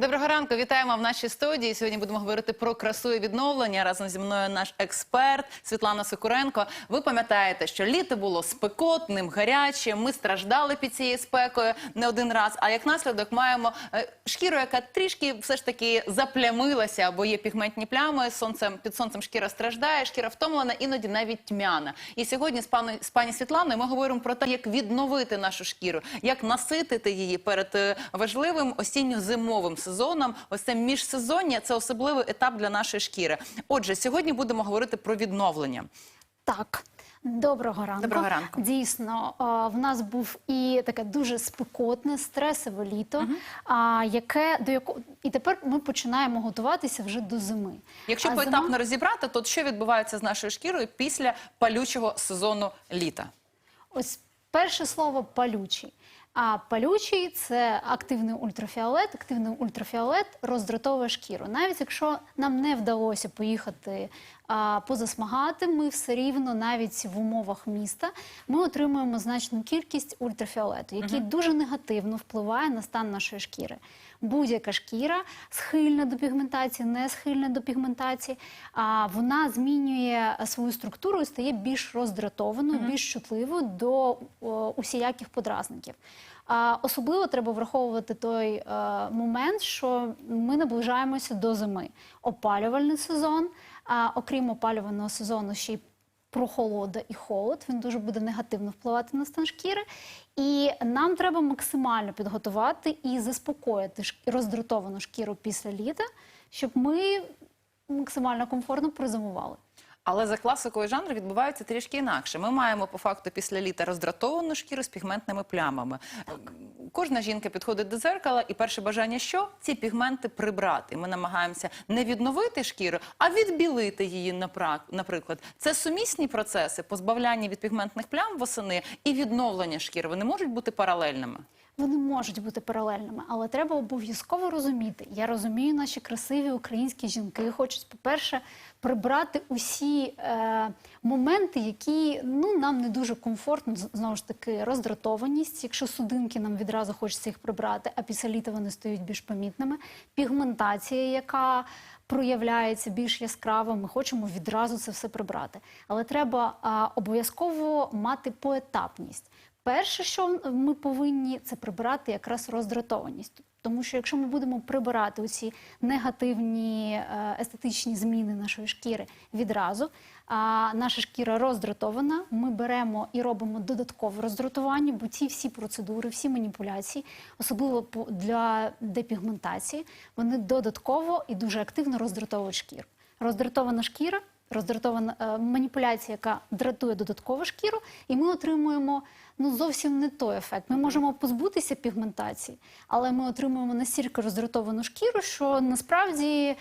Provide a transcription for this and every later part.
Доброго ранку, вітаємо в нашій студії. Сьогодні будемо говорити про красу і відновлення. Разом зі мною наш експерт Світлана Сокуренко. Ви пам'ятаєте, що літо було спекотним, гарячим. Ми страждали під цією спекою не один раз. А як наслідок маємо е, шкіру, яка трішки все ж таки заплямилася або є пігментні плями. Сонцем під сонцем шкіра страждає, шкіра втомлена, іноді навіть тьмяна. І сьогодні з пані, з пані Світланою ми говоримо про те, як відновити нашу шкіру, як наситити її перед е, важливим осінньо-зимовим сезоном. Ось це міжсезоння це особливий етап для нашої шкіри. Отже, сьогодні будемо говорити про відновлення. Так. Доброго ранку. Доброго ранку. Дійсно, в нас був і таке дуже спекотне, стресове літо, яке до якого і тепер ми починаємо готуватися вже до зими. Якщо А поетапно зима- розібрати, то що відбувається з нашою шкірою після палючого сезону літа? Ось перше слово палючий. А палючий це активний ультрафіолет. Активний ультрафіолет роздратовує шкіру. Навіть якщо нам не вдалося поїхати позасмагати, ми все рівно, навіть в умовах міста, ми отримуємо значну кількість ультрафіолету, який дуже негативно впливає на стан нашої шкіри. Будь-яка шкіра схильна до пігментації, не схильна до пігментації, а вона змінює свою структуру і стає більш роздратованою, більш чутливою до о, усіляких подразників. А особливо треба враховувати той е, момент, що ми наближаємося до зими. Опалювальний сезон, а окрім опалювального сезону, ще й прохолода і холод. Він дуже буде негативно впливати на стан шкіри. І нам треба максимально підготувати і заспокоїти роздратовану шкіру після літа, щоб ми максимально комфортно призимували. Але за класикою жанру відбувається трішки інакше. Ми маємо по факту після літа роздратовану шкіру з пігментними плямами. Кожна жінка підходить до дзеркала, і перше бажання що ці пігменти прибрати. Ми намагаємося не відновити шкіру, а відбілити її. Наприклад, це сумісні процеси позбавляння від пігментних плям восени і відновлення шкіри. Вони можуть бути паралельними. Вони можуть бути паралельними, але треба обов'язково розуміти. Я розумію, наші красиві українські жінки хочуть, по-перше, прибрати усі е, моменти, які ну нам не дуже комфортно. Знову ж таки, роздратованість. Якщо судинки нам відразу хочеться їх прибрати, а після літа вони стають більш помітними. Пігментація, яка проявляється більш яскраво, ми хочемо відразу це все прибрати. Але треба а, обов'язково мати поетапність. Перше, що ми повинні, це прибирати якраз роздратованість. Тому що якщо ми будемо прибирати оці негативні е, естетичні зміни нашої шкіри відразу, а наша шкіра роздратована, ми беремо і робимо додаткове роздратування, бо ці всі процедури, всі маніпуляції, особливо для депігментації, вони додатково і дуже активно роздратовують шкіру. Роздратована шкіра, роздратована е, маніпуляція, яка дратує додатково шкіру, і ми отримуємо ну зовсім не той ефект. Ми можемо позбутися пігментації, але ми отримуємо настільки роздратовану шкіру, що насправді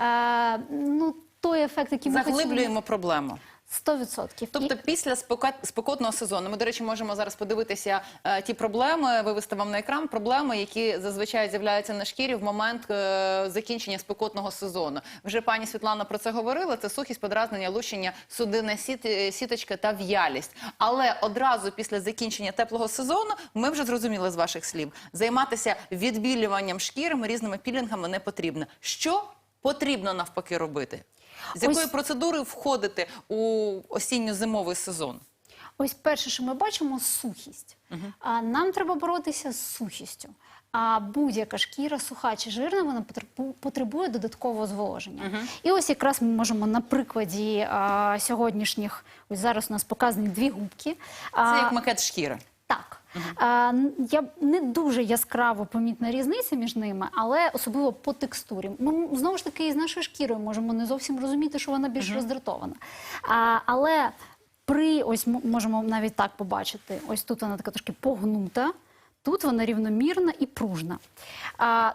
е, ну той ефект, який ми Заглиблюємо проблему. 100%. Тобто після спекотного сезону ми, до речі, можемо зараз подивитися е, ті проблеми, вивести вам на екран проблеми, які зазвичай з'являються на шкірі в момент е, закінчення спекотного сезону. Вже пані Світлана про це говорила. Це сухість, подразнення, лущення, судинна сіт, е, сіточка та в'ялість. Але одразу після закінчення теплого сезону ми вже зрозуміли з ваших слів, займатися відбілюванням шкіри різними пілінгами не потрібно. Що потрібно навпаки робити? З якою Ось- процедурою входити у осінньо-зимовий сезон? Ось перше, що ми бачимо, сухість. А нам треба боротися з сухістю. А будь-яка шкіра, суха чи жирна, вона потребу- потребує додаткового зволоження. І ось якраз ми можемо на прикладі а, сьогоднішніх, ось зараз у нас показані дві губки. Це А, як макет шкіри. Так. Я не дуже яскраво помітна різниця між ними, але особливо по текстурі. Ми знову ж таки з нашою шкірою можемо не зовсім розуміти, що вона більш роздратована. А, але при ось можемо навіть так побачити: ось тут вона така трошки погнута, тут вона рівномірна і пружна. А,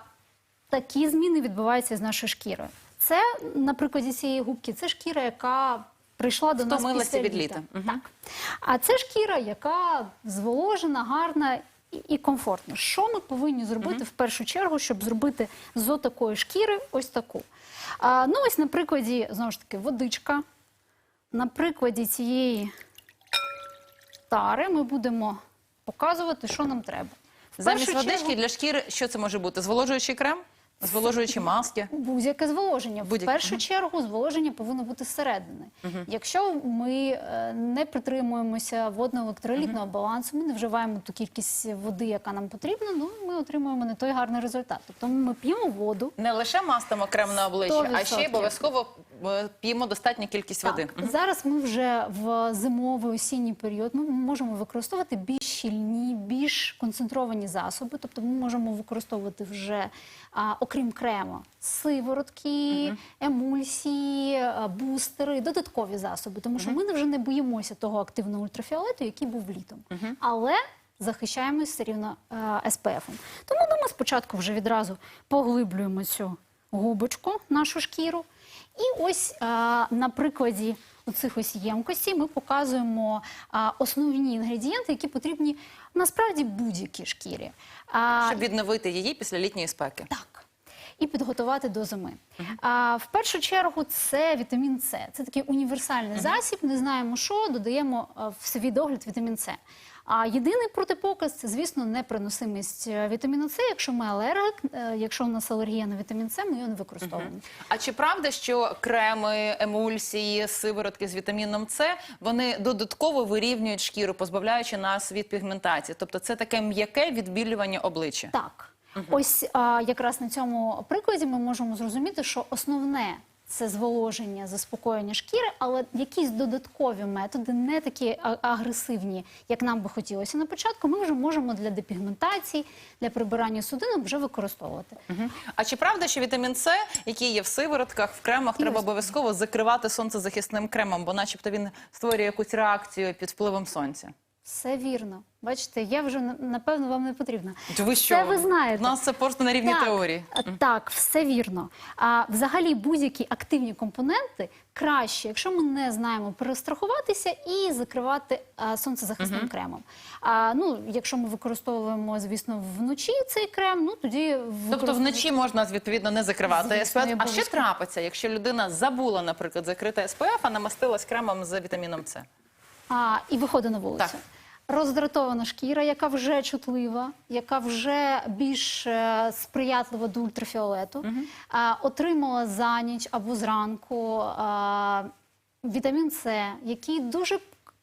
такі зміни відбуваються з нашою шкірою. Це, на прикладі цієї губки, це шкіра, яка прийшла до нас після від літа. Мгм. Так. А це шкіра, яка зволожена, гарна і, комфортна. Що ми повинні зробити в першу чергу, щоб зробити з отакої шкіри ось таку? А, ну, ось на прикладі, знову ж таки, водичка. на прикладі цієї тари ми будемо показувати, що нам треба. В Замість водички чергу, для шкіри що це може бути? Зволожуючий крем? Зволожуючі маски? Будь-яке зволоження. Будь в першу чергу зволоження повинно бути зсередини. Якщо ми е, не притримуємося водно-електролітного балансу, ми не вживаємо ту кількість води, яка нам потрібна, ну ми отримуємо не той гарний результат. Тобто ми п'ємо воду. Не лише мастимо крем на обличчя, а ще й обов'язково п'ємо достатню кількість води. Так, зараз ми вже в зимовий осінній період ми можемо використовувати більш щільні, більш концентровані засоби. Тобто ми можемо використовувати вже, а, окрім крему, сиворотки, емульсії, бустери, додаткові засоби. Тому що ми вже не боїмося того активного ультрафіолету, який був літом. Але захищаємось все рівно СПФ. Тому ну, ми спочатку вже відразу поглиблюємо цю губочку, нашу шкіру. І ось а, на прикладі цих ось ємкостей ми показуємо а, основні інгредієнти, які потрібні насправді будь-якій шкірі. А, Щоб відновити її після літньої спеки. так. І підготувати до зими. А, в першу чергу це вітамін С. Це такий універсальний засіб. Не знаємо, що додаємо в свій догляд вітамін С. А єдиний протипоказ це, звісно, неприносимість е, вітаміну С. Якщо ми алергік, е, якщо у нас алергія на вітамін С, ми його не використовуємо. А чи правда, що креми, емульсії, сиворотки з вітаміном С вони додатково вирівнюють шкіру, позбавляючи нас від пігментації? Тобто це таке м'яке відбілювання обличчя? Так, ось а, якраз на цьому прикладі ми можемо зрозуміти, що основне це зволоження, заспокоєння шкіри, але якісь додаткові методи, не такі агресивні, як нам би хотілося на початку, ми вже можемо для депігментації, для прибирання судинок вже використовувати. А чи правда, що вітамін С, який є в сиворотках, в кремах, І треба обов'язково закривати сонцезахисним кремом, бо начебто він створює якусь реакцію під впливом сонця? Все вірно. Бачите, я вже напевно вам не потрібна. Ви що? Це ви знаєте. У нас це просто на рівні так, теорії. Так, все вірно. А взагалі будь-які активні компоненти краще, якщо ми не знаємо перестрахуватися і закривати а, сонцезахисним кремом. А, ну, якщо ми використовуємо, звісно, вночі цей крем, ну тоді Тобто вночі можна відповідно не закривати СПФ. А ще трапиться, якщо людина забула, наприклад, закрити СПФ, а намастилась кремом з вітаміном С. а, і виходить на вулицю. Так. Роздратована шкіра, яка вже чутлива, яка вже більш е, сприятлива до ультрафіолету, а, отримала за ніч або зранку а, вітамін С, який дуже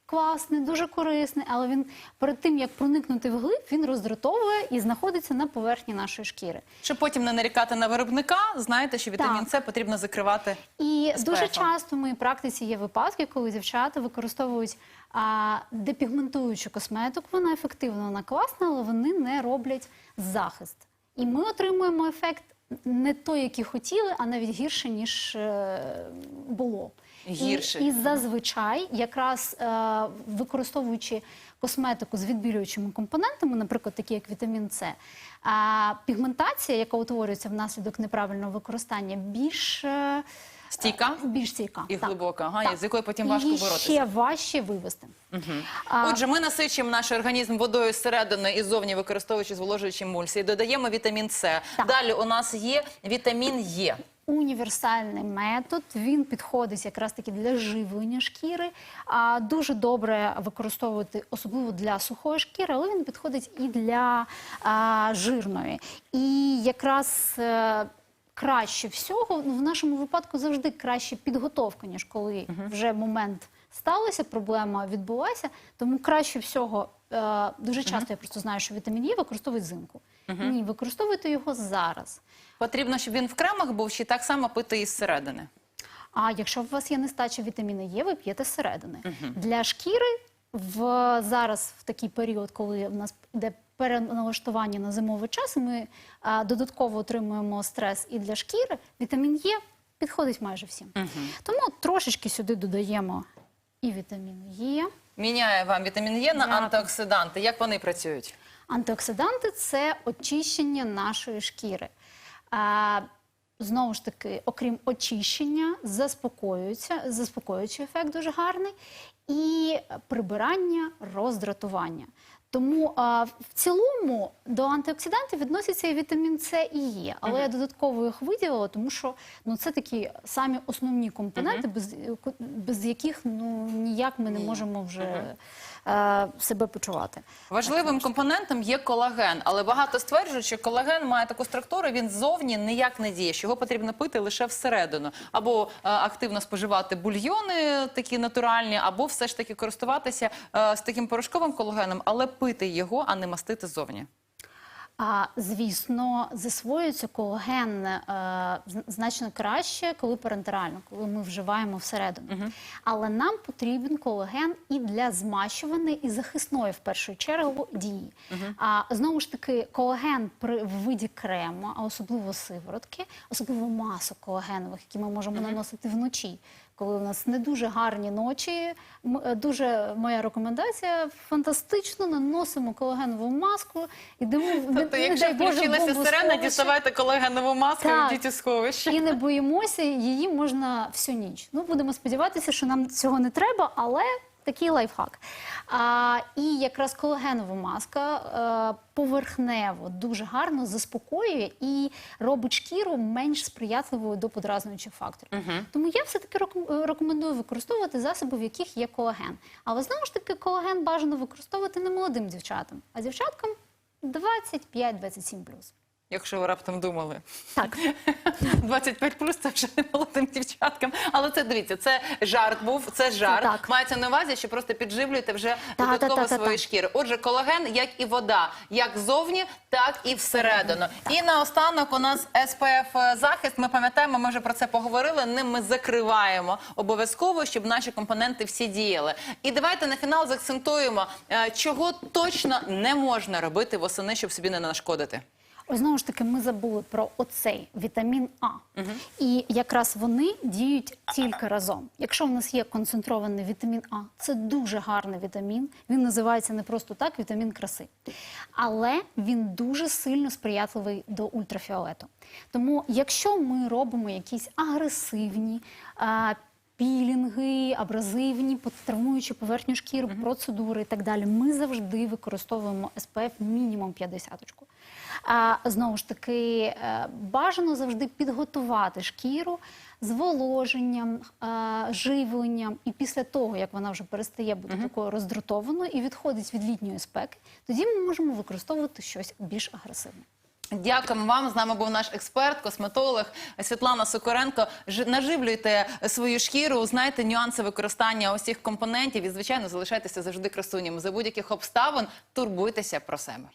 класний, дуже корисний, але він перед тим як проникнути вглиб, він роздратовує і знаходиться на поверхні нашої шкіри. Щоб потім не нарікати на виробника, знаєте, що вітамін С потрібно закривати. І SPF. дуже часто в моїй практиці є випадки, коли дівчата використовують а, депігментуючу косметику. Вона ефективна, вона класна, але вони не роблять захист. І ми отримуємо ефект не той, який хотіли, а навіть гірше, ніж е, було. Гірше. І, і зазвичай, якраз е, використовуючи косметику з відбілюючими компонентами, наприклад, такі як вітамін С, а пігментація, яка утворюється внаслідок неправильного використання, більш, е, Стійка більш стійка. і Так. глибока, ага, Так. з якою потім важко Її боротися. ще важче вивести. А, Отже, ми насичуємо наш організм водою зсередини і ззовні, використовуючи зволожуючі емульсії. Додаємо вітамін С. Так. Далі у нас є вітамін Е. Універсальний метод, він підходить якраз таки для живлення шкіри. А дуже добре використовувати, особливо для сухої шкіри, але він підходить і для а, жирної. І якраз е, краще всього, ну, в нашому випадку завжди краще підготовка, ніж коли вже момент сталося, проблема відбулася. Тому краще всього, е, дуже часто я просто знаю, що вітамін Е використовують взимку. Ні, використовуйте його зараз. Потрібно, щоб він в кремах був, чи так само пити із середини. А якщо у вас є нестача вітаміну Е, ви п'єте зсередини. Для шкіри в зараз в такий період, коли в нас йде переналаштування на зимовий час, ми а, додатково отримуємо стрес і для шкіри, вітамін Е підходить майже всім. Тому трошечки сюди додаємо і вітамін Е. Міняє вам вітамін Е на Дякую. антиоксиданти. Як вони працюють? Антиоксиданти це очищення нашої шкіри. А, знову ж таки, окрім очищення, заспокоюється, заспокоюючий ефект дуже гарний, і прибирання роздратування. Тому а, в цілому до антиоксидантів відноситься і вітамін С і Е. Але я додатково їх виділила, тому що ну це такі самі основні компоненти, без, без яких ну ніяк ми не можемо вже е, себе почувати. Важливим компонентом є колаген, але багато стверджують, що колаген має таку структуру, він ззовні ніяк не діє, що його потрібно пити лише всередину. Або е, активно споживати бульйони такі натуральні, або все ж таки користуватися е, з таким порошковим колагеном, але пити його, а не мастити ззовні. А звісно, засвоюється колаген е, значно краще, коли парентерально, коли ми вживаємо всередину. Але нам потрібен колаген і для змащуваної і захисної в першу чергу дії. А знову ж таки, колаген при в виді крему, а особливо сиворотки, особливо масок колагенових, які ми можемо наносити вночі. Коли у нас не дуже гарні ночі, е, дуже моя рекомендація фантастично наносимо колагенову маску, ідемо Тобто, не якщо включилася сирена, діставайте колагенову маску Так. йдіть у сховище. І не боїмося, її можна всю ніч. Ну, будемо сподіватися, що нам цього не треба, але такий лайфхак. А, і якраз колагенова маска е, поверхнево дуже гарно заспокоює і робить шкіру менш сприятливою до подразнюючих факторів. Тому я все-таки е, рекомендую використовувати засоби, в яких є колаген. Але знову ж таки, колаген бажано використовувати не молодим дівчатам, а дівчаткам 25-27 Якщо ви раптом думали. Так. 25 плюс це вже не молодим дівчаткам. Але це дивіться, це жарт був, це жарт. так. Мається на увазі, що просто підживлюєте вже Та, додатково та, свої та. шкіри. Отже, колаген, як і вода, як ззовні, так і всередину. І наостанок у нас SPF захист. Ми пам'ятаємо, ми вже про це поговорили. Ним ми закриваємо обов'язково, щоб наші компоненти всі діяли. І давайте на фінал заакцентуємо, е, чого точно не можна робити восени, щоб собі не нашкодити. Ось знову ж таки, ми забули про оцей вітамін А. І якраз вони діють тільки разом. Якщо в нас є концентрований вітамін А, це дуже гарний вітамін. Він називається не просто так вітамін краси. Але він дуже сильно сприятливий до ультрафіолету. Тому, якщо ми робимо якісь агресивні. а, Пілінги, абразивні, травмуючи поверхню шкіри, процедури і так далі. Ми завжди використовуємо SPF мінімум 50. А знову ж таки, е, бажано завжди підготувати шкіру зволоженням, е, живленням, і після того, як вона вже перестає бути такою роздратованою і відходить від літньої спеки, тоді ми можемо використовувати щось більш агресивне. Дякуємо вам. З нами був наш експерт, косметолог Світлана Сокоренко. Ж- Наживлюйте свою шкіру, знайте нюанси використання усіх компонентів і, звичайно, залишайтеся завжди красунями. За будь-яких обставин турбуйтеся про себе.